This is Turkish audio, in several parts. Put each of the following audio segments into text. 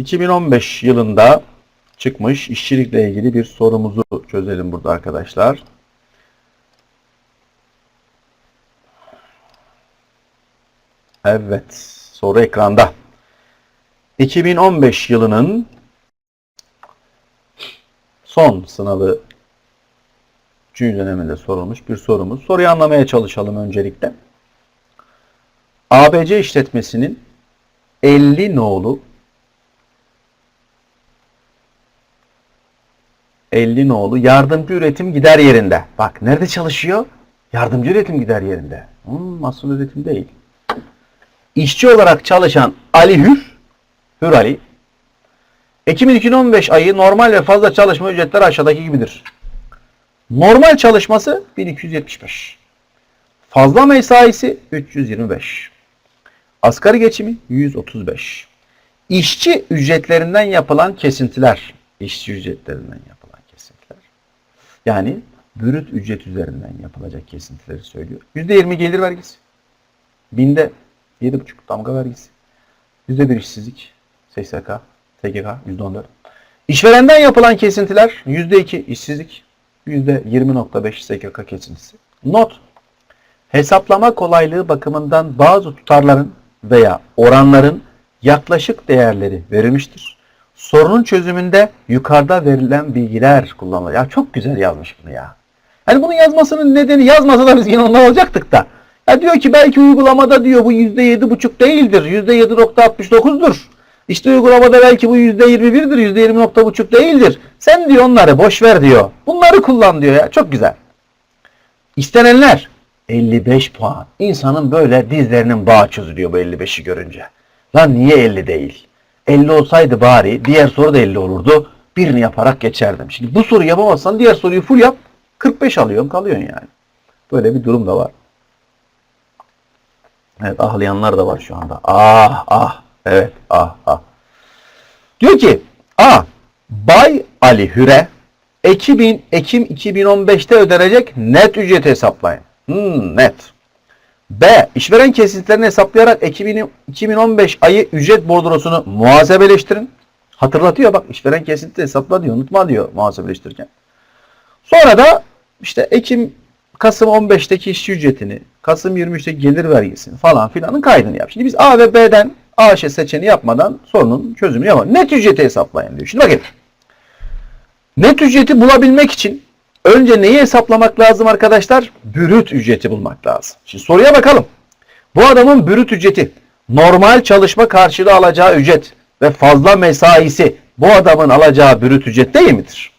2015 yılında çıkmış işçilikle ilgili bir sorumuzu çözelim burada arkadaşlar. Evet, soru ekranda. 2015 yılının son sınavı 3. döneminde sorulmuş bir sorumuz. Soruyu anlamaya çalışalım öncelikle. ABC işletmesinin 50 nolu 50 nolu yardımcı üretim gider yerinde. Bak nerede çalışıyor? Yardımcı üretim gider yerinde. Hmm, asıl üretim değil. İşçi olarak çalışan Ali Hür, Hür Ali, Ekim 2015 ayı normal ve fazla çalışma ücretleri aşağıdaki gibidir. Normal çalışması 1275. Fazla mesaisi 325. Asgari geçimi 135. İşçi ücretlerinden yapılan kesintiler. İşçi ücretlerinden yapılan. Yani bürüt ücret üzerinden yapılacak kesintileri söylüyor. %20 gelir vergisi. Binde 7,5 damga vergisi. %1 işsizlik. SSK, TGK %14. İşverenden yapılan kesintiler %2 işsizlik. %20.5 SGK kesintisi. Not. Hesaplama kolaylığı bakımından bazı tutarların veya oranların yaklaşık değerleri verilmiştir. Sorunun çözümünde yukarıda verilen bilgiler kullanılıyor. Ya çok güzel yazmış bunu ya. Hani bunun yazmasının nedeni yazmasa da biz yine ondan alacaktık da. Ya diyor ki belki uygulamada diyor bu %7,5 değildir. %7.69'dur. İşte uygulamada belki bu %21'dir. %20.5 değildir. Sen diyor onları boş ver diyor. Bunları kullan diyor ya. Çok güzel. İstenenler 55 puan. İnsanın böyle dizlerinin bağı çözülüyor bu 55'i görünce. Lan niye 50 değil? 50 olsaydı bari diğer soru da 50 olurdu. Birini yaparak geçerdim. Şimdi bu soruyu yapamazsan diğer soruyu full yap. 45 alıyorsun kalıyorsun yani. Böyle bir durum da var. Evet ağlayanlar da var şu anda. Ah ah. Evet ah ah. Diyor ki A. Bay Ali Hüre Ekim, Ekim 2015'te ödenecek net ücreti hesaplayın. Hmm, net. B. İşveren kesintilerini hesaplayarak Ekim 2015 ayı ücret bordrosunu muhasebeleştirin. Hatırlatıyor bak işveren kesinti hesapla diyor. Unutma diyor muhasebeleştirirken. Sonra da işte Ekim Kasım 15'teki işçi ücretini, Kasım 23'teki gelir vergisini falan filanın kaydını yap. Şimdi biz A ve B'den A şey seçeneği yapmadan sorunun çözümünü yapalım. Net ücreti hesaplayın diyor. Şimdi bakın. Net ücreti bulabilmek için önce neyi hesaplamak lazım arkadaşlar? Bürüt ücreti bulmak lazım. Şimdi soruya bakalım. Bu adamın bürüt ücreti, normal çalışma karşılığı alacağı ücret ve fazla mesaisi bu adamın alacağı bürüt ücret değil midir?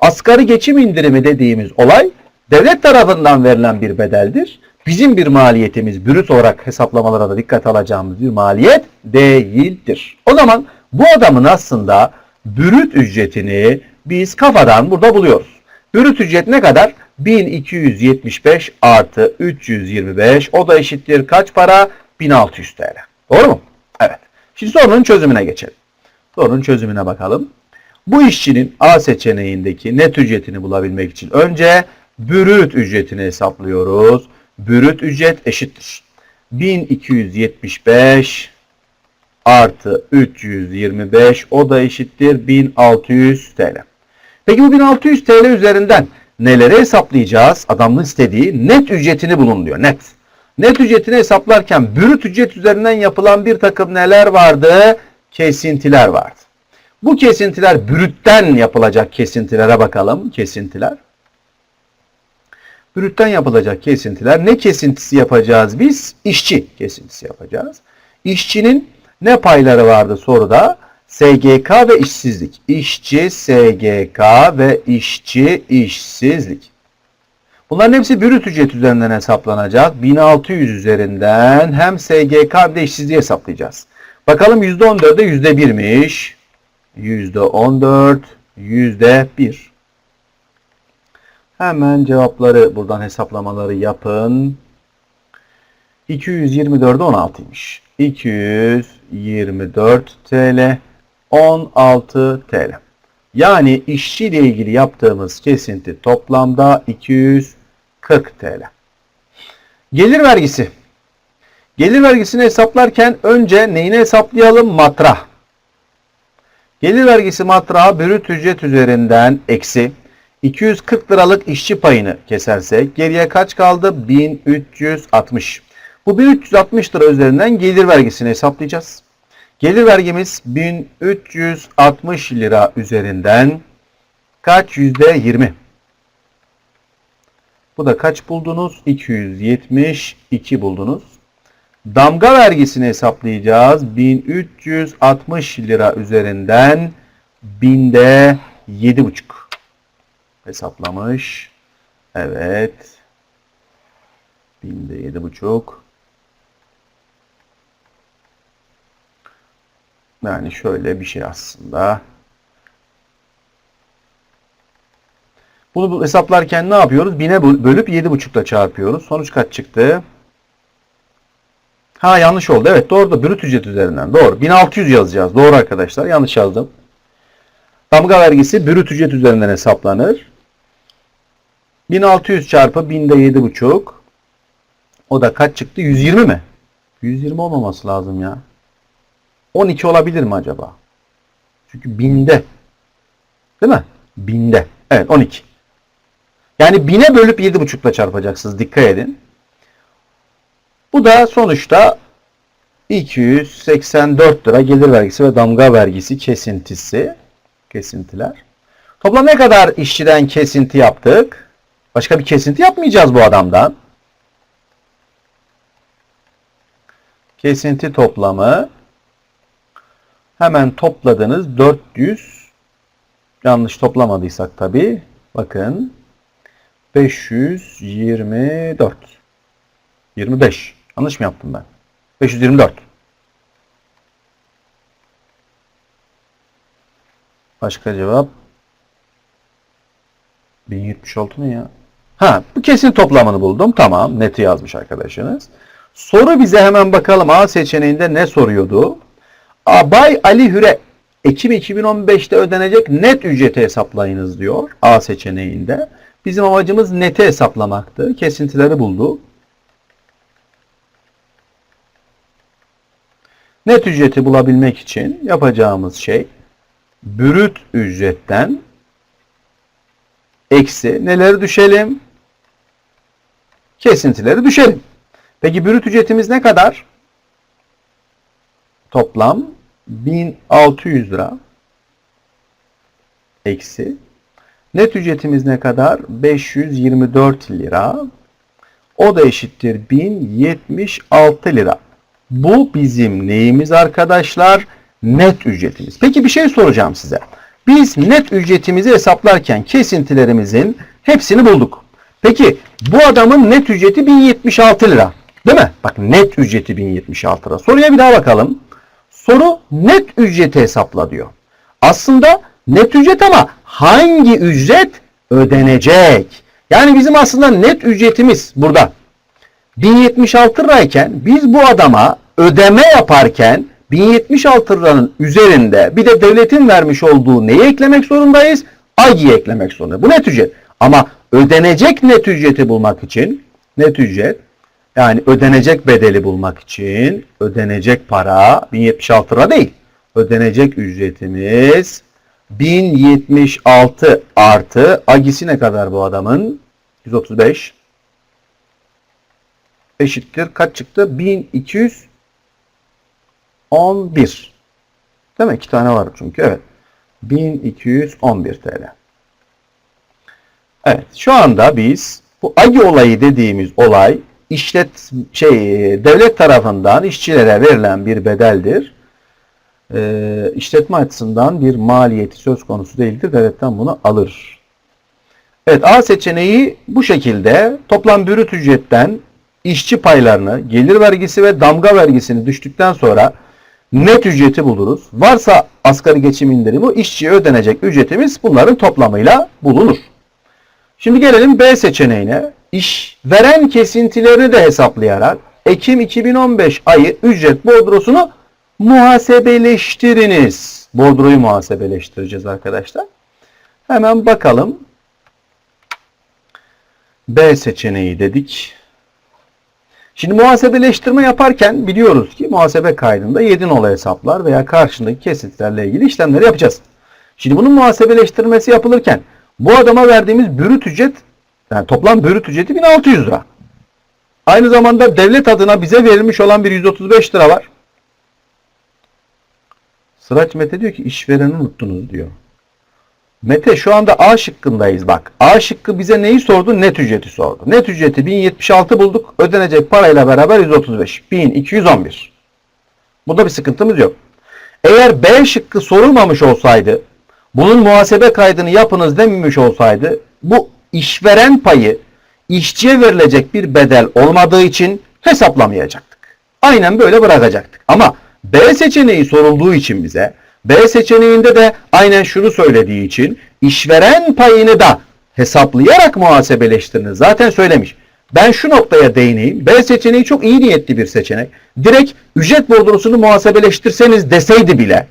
Asgari geçim indirimi dediğimiz olay devlet tarafından verilen bir bedeldir. Bizim bir maliyetimiz brüt olarak hesaplamalara da dikkat alacağımız bir maliyet değildir. O zaman bu adamın aslında brüt ücretini biz kafadan burada buluyoruz. Brüt ücret ne kadar? 1275 artı 325 o da eşittir kaç para? 1600 TL. Doğru mu? Evet. Şimdi sorunun çözümüne geçelim. Sorunun çözümüne bakalım. Bu işçinin A seçeneğindeki net ücretini bulabilmek için önce brüt ücretini hesaplıyoruz. Brüt ücret eşittir. 1275 artı 325 o da eşittir 1600 TL. Peki bu 1600 TL üzerinden neleri hesaplayacağız? Adamın istediği net ücretini bulun diyor. Net. Net ücretini hesaplarken brüt ücret üzerinden yapılan bir takım neler vardı? Kesintiler vardı. Bu kesintiler brütten yapılacak kesintilere bakalım. Kesintiler. Brütten yapılacak kesintiler. Ne kesintisi yapacağız biz? İşçi kesintisi yapacağız. İşçinin ne payları vardı soruda? SGK ve işsizlik. İşçi, SGK ve işçi, işsizlik. Bunların hepsi brüt ücret üzerinden hesaplanacak. 1600 üzerinden hem SGK hem de işsizliği hesaplayacağız. Bakalım %14'e %1'miş. %14, %1. Hemen cevapları buradan hesaplamaları yapın. 224'e 16'ymış. 224 TL 16 TL. Yani işçi ile ilgili yaptığımız kesinti toplamda 240 TL. Gelir vergisi. Gelir vergisini hesaplarken önce neyini hesaplayalım? Matra. Gelir vergisi matrağı brüt ücret üzerinden eksi 240 liralık işçi payını kesersek geriye kaç kaldı? 1360. Bu 1360 lira üzerinden gelir vergisini hesaplayacağız. Gelir vergimiz 1360 lira üzerinden kaç? Yüzde 20. Bu da kaç buldunuz? 272 buldunuz. Damga vergisini hesaplayacağız. 1360 lira üzerinden binde 7,5 hesaplamış. Evet. Binde 7,5 Yani şöyle bir şey aslında. Bunu bu- hesaplarken ne yapıyoruz? Bine böl- bölüp 7,5 ile çarpıyoruz. Sonuç kaç çıktı? Ha yanlış oldu. Evet doğru da brüt ücret üzerinden. Doğru. 1600 yazacağız. Doğru arkadaşlar. Yanlış yazdım. Damga vergisi brüt ücret üzerinden hesaplanır. 1600 çarpı binde 7,5 o da kaç çıktı? 120 mi? 120 olmaması lazım ya. 12 olabilir mi acaba? Çünkü binde. Değil mi? Binde. Evet 12. Yani bine bölüp 7,5 ile çarpacaksınız. Dikkat edin. Bu da sonuçta 284 lira gelir vergisi ve damga vergisi kesintisi. Kesintiler. Toplam ne kadar işçiden kesinti yaptık? Başka bir kesinti yapmayacağız bu adamdan. Kesinti toplamı hemen topladınız. 400 yanlış toplamadıysak tabi bakın. 524 25 yanlış mı yaptım ben? 524 başka cevap? 1076 ne ya? Ha bu kesin toplamını buldum. Tamam neti yazmış arkadaşınız. Soru bize hemen bakalım. A seçeneğinde ne soruyordu Bay Ali Hüre Ekim 2015'te ödenecek net ücreti hesaplayınız diyor A seçeneğinde. Bizim amacımız neti hesaplamaktı. Kesintileri buldu. Net ücreti bulabilmek için yapacağımız şey brüt ücretten eksi neleri düşelim? Kesintileri düşelim. Peki brüt ücretimiz ne kadar? Toplam 1600 lira eksi net ücretimiz ne kadar? 524 lira. O da eşittir 1076 lira. Bu bizim neyimiz arkadaşlar? Net ücretimiz. Peki bir şey soracağım size. Biz net ücretimizi hesaplarken kesintilerimizin hepsini bulduk. Peki bu adamın net ücreti 1076 lira. Değil mi? Bak net ücreti 1076 lira. Soruya bir daha bakalım. Soru net ücreti hesapla diyor. Aslında net ücret ama hangi ücret ödenecek? Yani bizim aslında net ücretimiz burada 1076 lirayken biz bu adama ödeme yaparken 1076 liranın üzerinde bir de devletin vermiş olduğu neyi eklemek zorundayız? AGİ'yi eklemek zorundayız. Bu net ücret. Ama ödenecek net ücreti bulmak için net ücret yani ödenecek bedeli bulmak için ödenecek para 1076 lira değil. Ödenecek ücretimiz 1076 artı agisi ne kadar bu adamın? 135 eşittir. Kaç çıktı? 1211. Değil mi? İki tane var çünkü. Evet. 1211 TL. Evet. Şu anda biz bu agi olayı dediğimiz olay işlet şey devlet tarafından işçilere verilen bir bedeldir. Ee, işletme açısından bir maliyeti söz konusu değildir. Devletten bunu alır. Evet A seçeneği bu şekilde toplam brüt ücretten işçi paylarını, gelir vergisi ve damga vergisini düştükten sonra net ücreti buluruz. Varsa asgari geçim indirimi işçiye ödenecek ücretimiz bunların toplamıyla bulunur. Şimdi gelelim B seçeneğine. İşveren kesintilerini de hesaplayarak Ekim 2015 ayı ücret bordrosunu muhasebeleştiriniz. Bordroyu muhasebeleştireceğiz arkadaşlar. Hemen bakalım. B seçeneği dedik. Şimdi muhasebeleştirme yaparken biliyoruz ki muhasebe kaydında 7 nolu hesaplar veya karşındaki kesitlerle ilgili işlemleri yapacağız. Şimdi bunun muhasebeleştirmesi yapılırken bu adama verdiğimiz bürüt ücret yani toplam bürüt ücreti 1600 lira. Aynı zamanda devlet adına bize verilmiş olan bir 135 lira var. Sıraç Mete diyor ki işvereni unuttunuz diyor. Mete şu anda A şıkkındayız bak. A şıkkı bize neyi sordu? Net ücreti sordu. Net ücreti 1076 bulduk. Ödenecek parayla beraber 135. 1211. Burada bir sıkıntımız yok. Eğer B şıkkı sorulmamış olsaydı, bunun muhasebe kaydını yapınız dememiş olsaydı, bu işveren payı işçiye verilecek bir bedel olmadığı için hesaplamayacaktık. Aynen böyle bırakacaktık. Ama B seçeneği sorulduğu için bize, B seçeneğinde de aynen şunu söylediği için işveren payını da hesaplayarak muhasebeleştiriniz. Zaten söylemiş. Ben şu noktaya değineyim. B seçeneği çok iyi niyetli bir seçenek. Direkt ücret bordrosunu muhasebeleştirseniz deseydi bile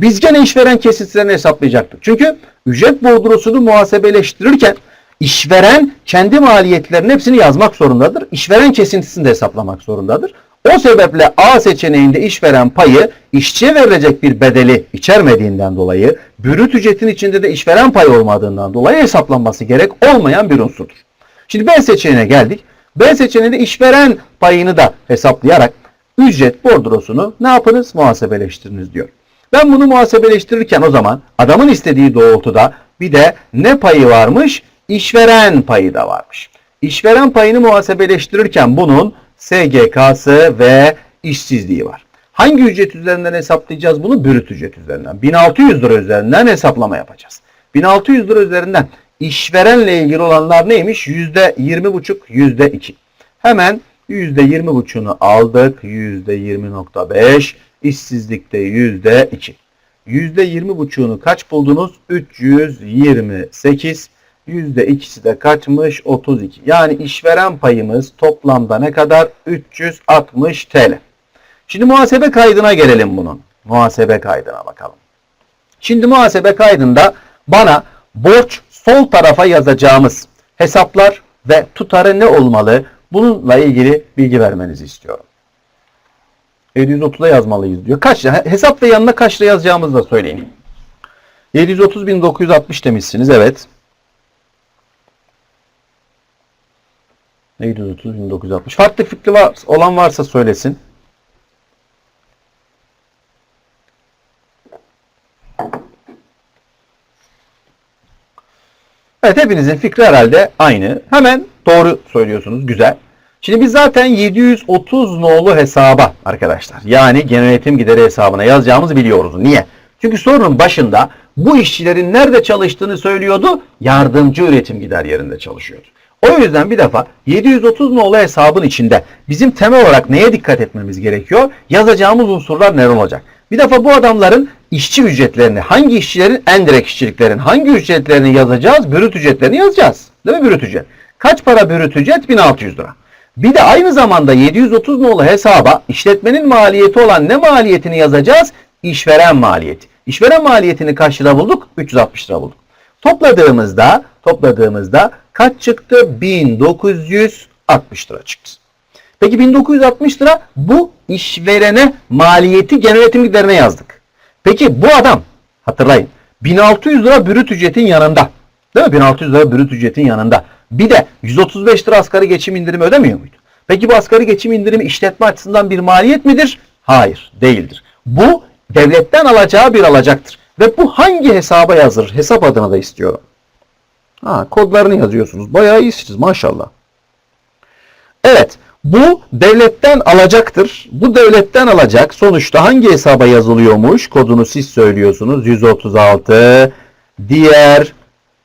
biz gene işveren kesitlerini hesaplayacaktık. Çünkü ücret bordrosunu muhasebeleştirirken işveren kendi maliyetlerinin hepsini yazmak zorundadır. İşveren kesintisini de hesaplamak zorundadır. O sebeple A seçeneğinde işveren payı işçiye verilecek bir bedeli içermediğinden dolayı bürüt ücretin içinde de işveren payı olmadığından dolayı hesaplanması gerek olmayan bir unsurdur. Şimdi B seçeneğine geldik. B seçeneğinde işveren payını da hesaplayarak ücret bordrosunu ne yapınız? Muhasebeleştiriniz diyor. Ben bunu muhasebeleştirirken o zaman adamın istediği doğrultuda bir de ne payı varmış? İşveren payı da varmış. İşveren payını muhasebeleştirirken bunun SGK'sı ve işsizliği var. Hangi ücret üzerinden hesaplayacağız bunu? Brüt ücret üzerinden. 1600 lira üzerinden hesaplama yapacağız. 1600 lira üzerinden işverenle ilgili olanlar neymiş? %20,5, %2. Hemen %20,5'unu aldık. %20,5. İşsizlikte %2. %20,5'unu kaç buldunuz? 328. %2'si de kaçmış? 32. Yani işveren payımız toplamda ne kadar? 360 TL. Şimdi muhasebe kaydına gelelim bunun. Muhasebe kaydına bakalım. Şimdi muhasebe kaydında bana borç sol tarafa yazacağımız hesaplar ve tutarı ne olmalı? Bununla ilgili bilgi vermenizi istiyorum. 730'a yazmalıyız diyor. Kaç hesap ve yanına kaç lira yazacağımızı da söyleyin. 730.960 demişsiniz. Evet. 730.960. Farklı fikri var, olan varsa söylesin. Evet hepinizin fikri herhalde aynı. Hemen doğru söylüyorsunuz. Güzel. Şimdi biz zaten 730 nolu hesaba arkadaşlar yani genel üretim gideri hesabına yazacağımızı biliyoruz. Niye? Çünkü sorunun başında bu işçilerin nerede çalıştığını söylüyordu. Yardımcı üretim gider yerinde çalışıyordu. O yüzden bir defa 730 nolu hesabın içinde bizim temel olarak neye dikkat etmemiz gerekiyor? Yazacağımız unsurlar neler olacak? Bir defa bu adamların işçi ücretlerini, hangi işçilerin en direkt işçiliklerin hangi ücretlerini yazacağız? Bürüt ücretlerini yazacağız. Değil mi bürüt ücret? Kaç para bürüt ücret? 1600 lira. Bir de aynı zamanda 730 nolu hesaba işletmenin maliyeti olan ne maliyetini yazacağız? İşveren maliyeti. İşveren maliyetini kaç lira bulduk? 360 lira bulduk. Topladığımızda topladığımızda kaç çıktı? 1960 lira çıktı. Peki 1960 lira bu işverene maliyeti genel üretim giderine yazdık. Peki bu adam hatırlayın 1600 lira bürüt ücretin yanında. Değil mi? 1600 lira bürüt ücretin yanında. Bir de 135 lira asgari geçim indirimi ödemiyor muydu? Peki bu asgari geçim indirimi işletme açısından bir maliyet midir? Hayır, değildir. Bu devletten alacağı bir alacaktır. Ve bu hangi hesaba yazılır? Hesap adına da istiyorum. Ha, kodlarını yazıyorsunuz. Bayağı iyisiniz maşallah. Evet, bu devletten alacaktır. Bu devletten alacak sonuçta hangi hesaba yazılıyormuş? Kodunu siz söylüyorsunuz. 136 diğer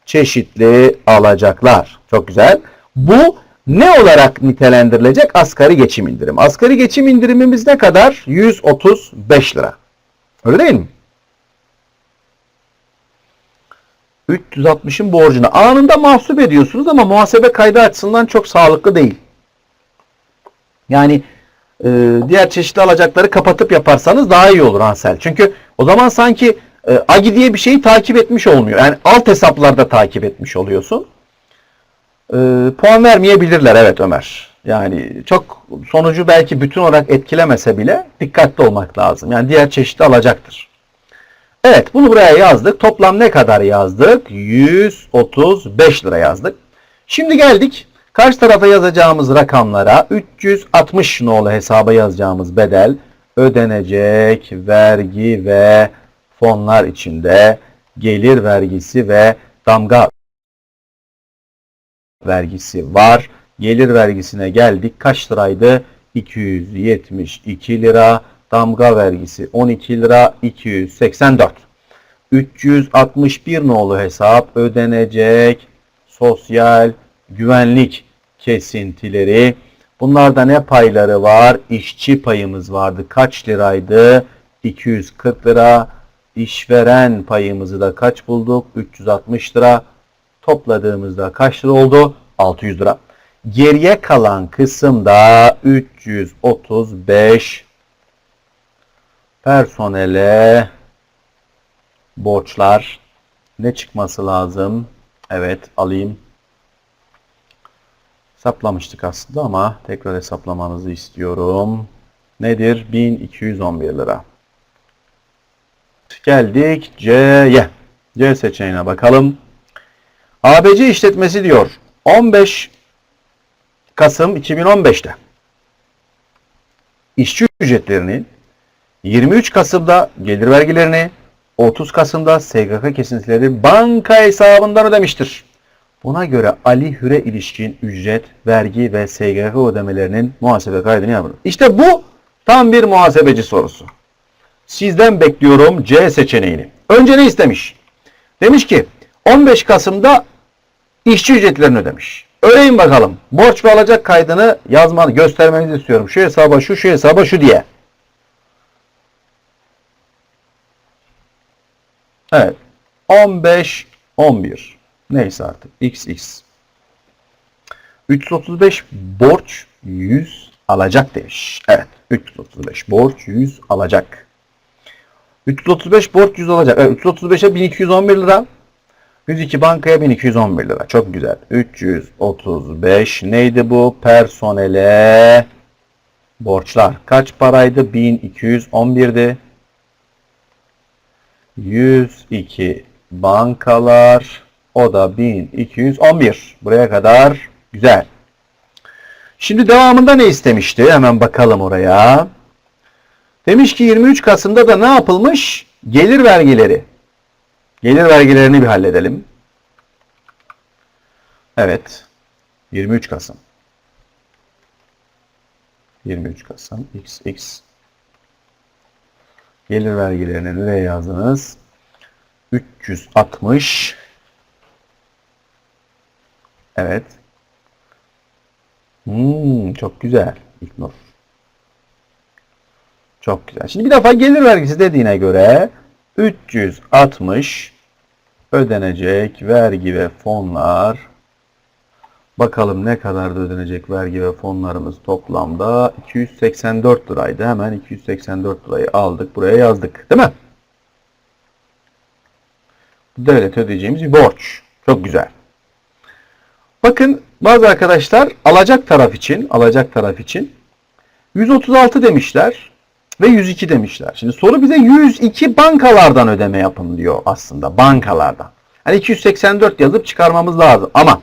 çeşitli alacaklar. Çok güzel. Bu ne olarak nitelendirilecek? Asgari geçim indirim. Asgari geçim indirimimiz ne kadar? 135 lira. Öyle değil mi? 360'ın borcunu anında mahsup ediyorsunuz ama muhasebe kaydı açısından çok sağlıklı değil. Yani e, diğer çeşitli alacakları kapatıp yaparsanız daha iyi olur Ansel. Çünkü o zaman sanki e, AGI diye bir şeyi takip etmiş olmuyor. Yani alt hesaplarda takip etmiş oluyorsun. E, puan vermeyebilirler evet Ömer. Yani çok sonucu belki bütün olarak etkilemese bile dikkatli olmak lazım. Yani diğer çeşidi alacaktır. Evet bunu buraya yazdık. Toplam ne kadar yazdık? 135 lira yazdık. Şimdi geldik karşı tarafa yazacağımız rakamlara 360 nolu hesaba yazacağımız bedel ödenecek vergi ve fonlar içinde gelir vergisi ve damga vergisi var. Gelir vergisine geldik. Kaç liraydı? 272 lira. Damga vergisi 12 lira 284. 361 nolu hesap ödenecek sosyal güvenlik kesintileri. Bunlarda ne payları var? İşçi payımız vardı. Kaç liraydı? 240 lira. İşveren payımızı da kaç bulduk? 360 lira. Topladığımızda kaç lira oldu? 600 lira. Geriye kalan kısımda 335 personele borçlar ne çıkması lazım? Evet alayım. Hesaplamıştık aslında ama tekrar hesaplamanızı istiyorum. Nedir? 1211 lira. Geldik C'ye. C seçeneğine bakalım. ABC işletmesi diyor. 15 Kasım 2015'te işçi ücretlerini 23 Kasım'da gelir vergilerini 30 Kasım'da SGK kesintileri banka hesabından ödemiştir. Buna göre Ali Hür'e ilişkin ücret, vergi ve SGK ödemelerinin muhasebe kaydını yapın. İşte bu tam bir muhasebeci sorusu. Sizden bekliyorum C seçeneğini. Önce ne istemiş? Demiş ki 15 Kasım'da işçi ücretlerini ödemiş. Öğreyin bakalım. Borç ve alacak kaydını yazmanı göstermenizi istiyorum. Şu hesaba şu, şu hesaba şu diye. Evet. 15, 11. Neyse artık. XX. 335 borç 100 alacak demiş. Evet. 335 borç 100 alacak. 335 borç 100 alacak. Evet, 335'e 1211 lira. 102 bankaya 1211 lira. Çok güzel. 335 neydi bu? Personele borçlar. Kaç paraydı? 1211'di. 102 bankalar. O da 1211. Buraya kadar güzel. Şimdi devamında ne istemişti? Hemen bakalım oraya. Demiş ki 23 Kasım'da da ne yapılmış? Gelir vergileri. Gelir vergilerini bir halledelim. Evet. 23 Kasım. 23 Kasım XX Gelir vergilerini nereye yazdınız? 360 Evet. Hmm, çok güzel. İlknur. Çok güzel. Şimdi bir defa gelir vergisi dediğine göre 360 ödenecek vergi ve fonlar bakalım ne kadar da ödenecek vergi ve fonlarımız toplamda 284 liraydı. Hemen 284 lirayı aldık. Buraya yazdık. Değil mi? Devlet ödeyeceğimiz bir borç. Çok güzel. Bakın bazı arkadaşlar alacak taraf için, alacak taraf için 136 demişler ve 102 demişler. Şimdi soru bize 102 bankalardan ödeme yapın diyor aslında. Bankalardan. Hani 284 yazıp çıkarmamız lazım. Ama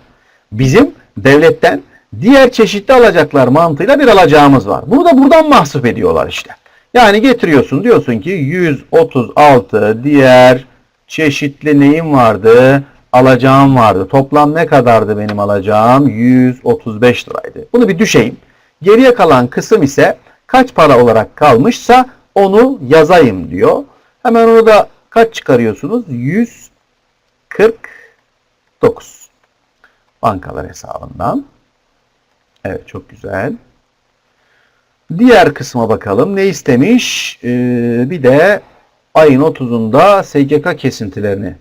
bizim devletten diğer çeşitli alacaklar mantığıyla bir alacağımız var. Bunu da buradan mahsup ediyorlar işte. Yani getiriyorsun diyorsun ki 136 diğer çeşitli neyim vardı? Alacağım vardı. Toplam ne kadardı benim alacağım? 135 liraydı. Bunu bir düşeyim. Geriye kalan kısım ise kaç para olarak kalmışsa onu yazayım diyor. Hemen onu da kaç çıkarıyorsunuz? 149. Bankalar hesabından. Evet çok güzel. Diğer kısma bakalım. Ne istemiş? Ee, bir de ayın 30'unda SGK kesintilerini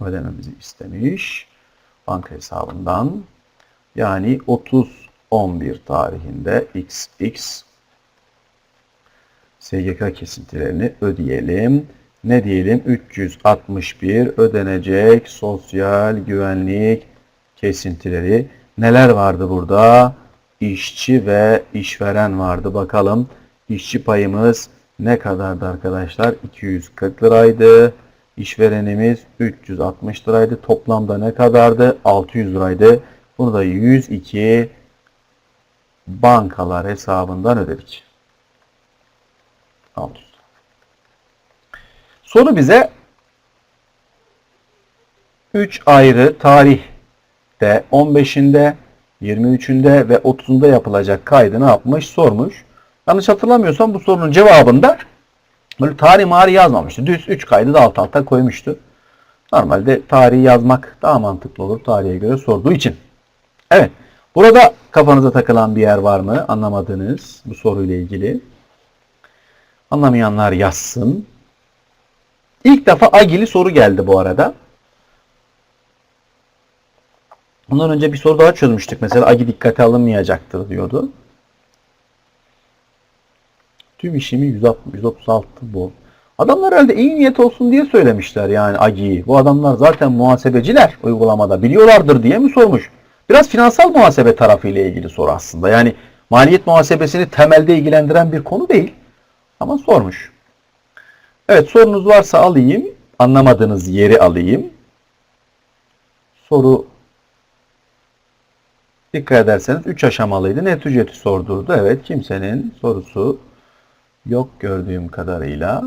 ödememizi istemiş. Banka hesabından. Yani 30-11 tarihinde XX SGK kesintilerini ödeyelim. Ne diyelim? 361 ödenecek sosyal güvenlik kesintileri. Neler vardı burada? işçi ve işveren vardı. Bakalım işçi payımız ne kadardı arkadaşlar? 240 liraydı. İşverenimiz 360 liraydı. Toplamda ne kadardı? 600 liraydı. Bunu da 102 bankalar hesabından ödedik. 600. Soru bize 3 ayrı tarihte 15'inde, 23'ünde ve 30'unda yapılacak kaydı ne yapmış sormuş. Yanlış hatırlamıyorsam bu sorunun cevabında böyle tarih mari yazmamıştı. Düz 3 kaydı da alt alta koymuştu. Normalde tarihi yazmak daha mantıklı olur tarihe göre sorduğu için. Evet. Burada kafanıza takılan bir yer var mı? Anlamadığınız bu soruyla ilgili. Anlamayanlar yazsın. İlk defa Agili soru geldi bu arada. Bundan önce bir soru daha çözmüştük. Mesela Agi dikkate alınmayacaktır diyordu. Tüm işimi 160, 136 bu. Adamlar herhalde iyi niyet olsun diye söylemişler yani Agi'yi. Bu adamlar zaten muhasebeciler uygulamada biliyorlardır diye mi sormuş? Biraz finansal muhasebe tarafıyla ilgili soru aslında. Yani maliyet muhasebesini temelde ilgilendiren bir konu değil. Ama sormuş. Evet sorunuz varsa alayım. Anlamadığınız yeri alayım. Soru dikkat ederseniz 3 aşamalıydı. Net ücreti sordurdu. Evet kimsenin sorusu yok gördüğüm kadarıyla.